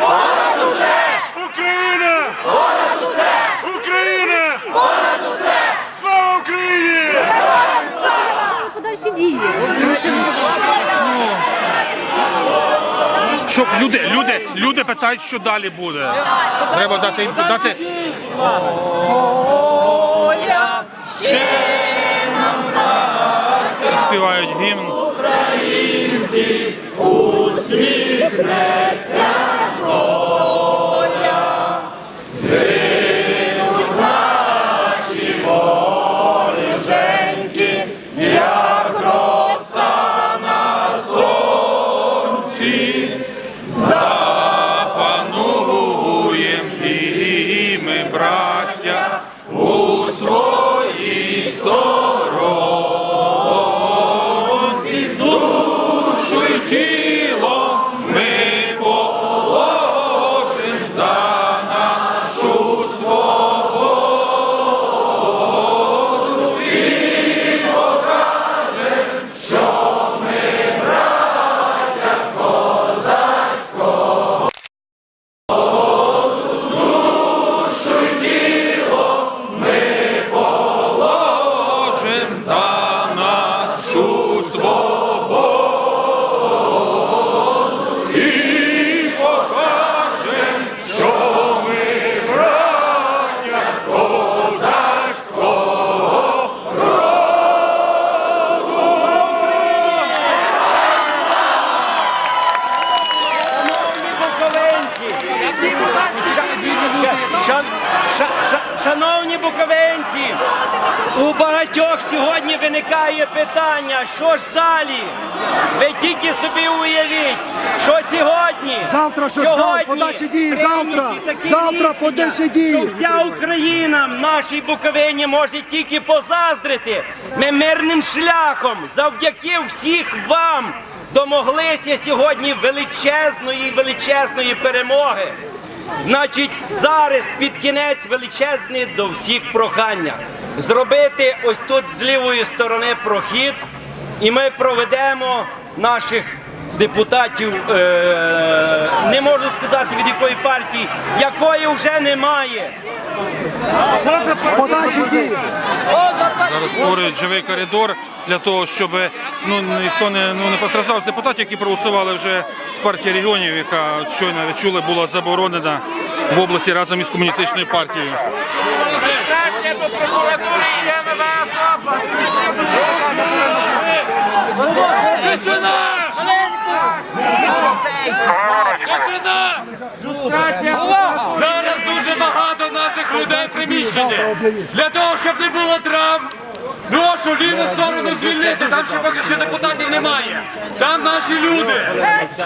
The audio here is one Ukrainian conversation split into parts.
Понад усе! Україна! Понад усе! Україна! Понад усе! Слава Україні! Подальші дії. Щоб люди, люди, люди питають, що далі буде. Треба дати дати. Співають гімн. Запануєм He буковинці, у багатьох сьогодні виникає питання, що ж далі? Ви тільки собі уявіть, що сьогодні, Завтра що? сьогодні Подальші дії, завтра. Завтра рішення, подальші дії. що вся Україна нашій Буковині може тільки позаздрити. Ми мирним шляхом, завдяки всіх вам, домоглися сьогодні величезної, величезної перемоги. Значить, зараз під кінець величезне до всіх прохання. Зробити ось тут з лівої сторони прохід, і ми проведемо наших депутатів, е- не можу сказати від якої партії, якої вже немає. Зараз створюють живий коридор для того, щоб ну ніхто не ну не постраждав з депутатів, які проголосували вже з партії регіонів, яка щойно ви чули, була заборонена в області разом із комуністичною партією. Реєстрація до прокуратури і МВС! Зараз дуже багато наших людей в приміщенні. Для того, щоб не було травм, прошу ліву сторону звільнити. Там ще поки що депутатів немає. Там наші люди.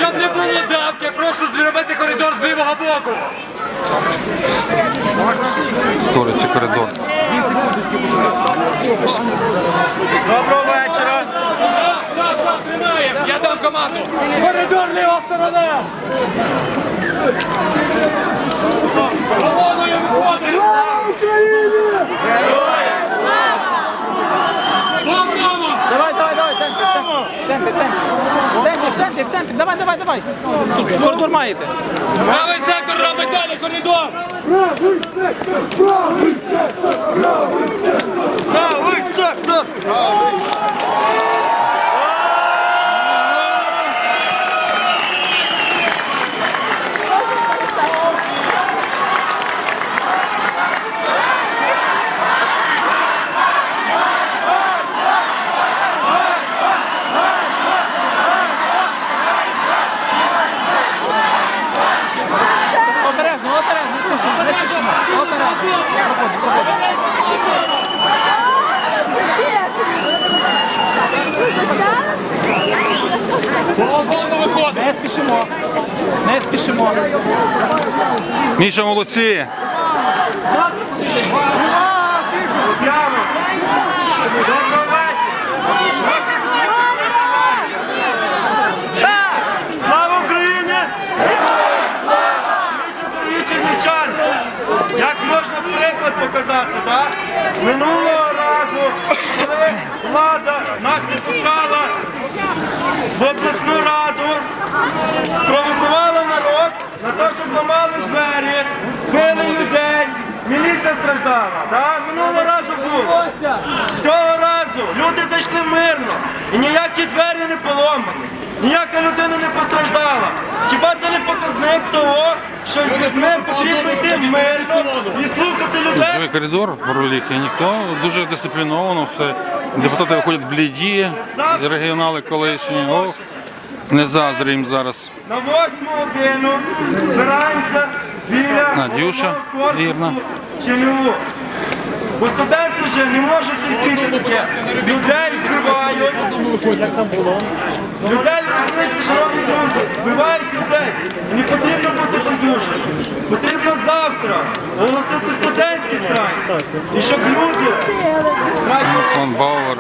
Щоб не було давки, прошу зробити коридор з лівого боку. Створюється коридор. Доброго вечора. Так, так, так, тримаємо. Я дам команду. Коридор ліва сторона. Колоною виходить. Доброго! Давай, давай, давай, темпі, темпі, темпі, темпі, темпі, давай, давай, давай. Тут коридор маєте. Правий сектор робить далі коридор. Обережно, Міша, молодці! Слава Україні! Ми чотирирічні. Як можна приклад показати, так? Минулого разу, коли влада нас не пускала в обласну раду, спровокувала народ на те, щоб ламали двері, били людей, міліція страждала. Так? Минулого разу було. Цього разу люди зайшли мирно і ніякі двері не поламані, ніяка людина не постраждала. Хіба це не показник того, що з людьми потрібно йти мирно і слухати людей? Свій коридор проліг, і ніхто дуже дисципліновано все. Депутати виходять бліді, регіонали колишні не заздрю їм зараз. На восьму годину збираємося біля Надюша, вірно. ЧНУ. Бо студенти вже не можуть терпіти таке. Людей вбивають. Людей розумієте, шановні друзі, вбивають людей. І не потрібно бути байдужим. Потрібно завтра оголосити студентський страйк. І щоб люди страйк Фон Бауер.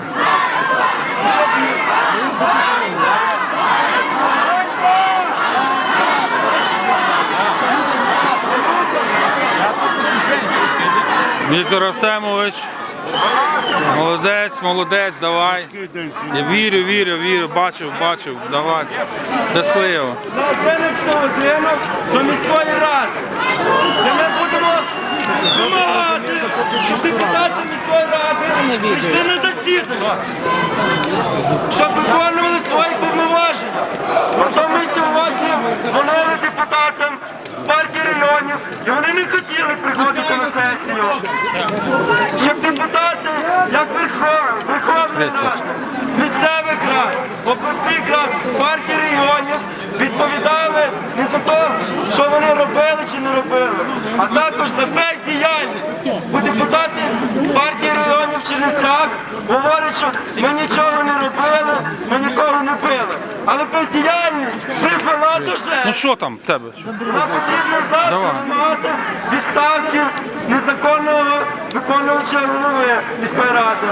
Віктор Артемович. Молодець, молодець, давай. Я вірю, вірю, вірю, бачив, бачив, давай. Щасливо. на 11 годину до міської ради, де ми будемо вимагати, щоб депутати міської ради прийшли на засідання, щоб виконували свої повноваження. Бо ми сьогодні дзвонили депутатам з партії районів, і вони не хотіли приходити на. Щоб депутати, як Верхов- Верховної Ради, місцевих рад, обласних рад, партії регіонів відповідали не за те, що вони робили чи не робили, а також за бездіяльність. Бо депутати партії регіонів в Чернівцях говорять, що ми нічого не робили, ми нікого не били. Але бездіяльність призвела до Ну що там в тебе? Нам потрібно завтра Давай. відставки незаконного виконувача голови міської ради.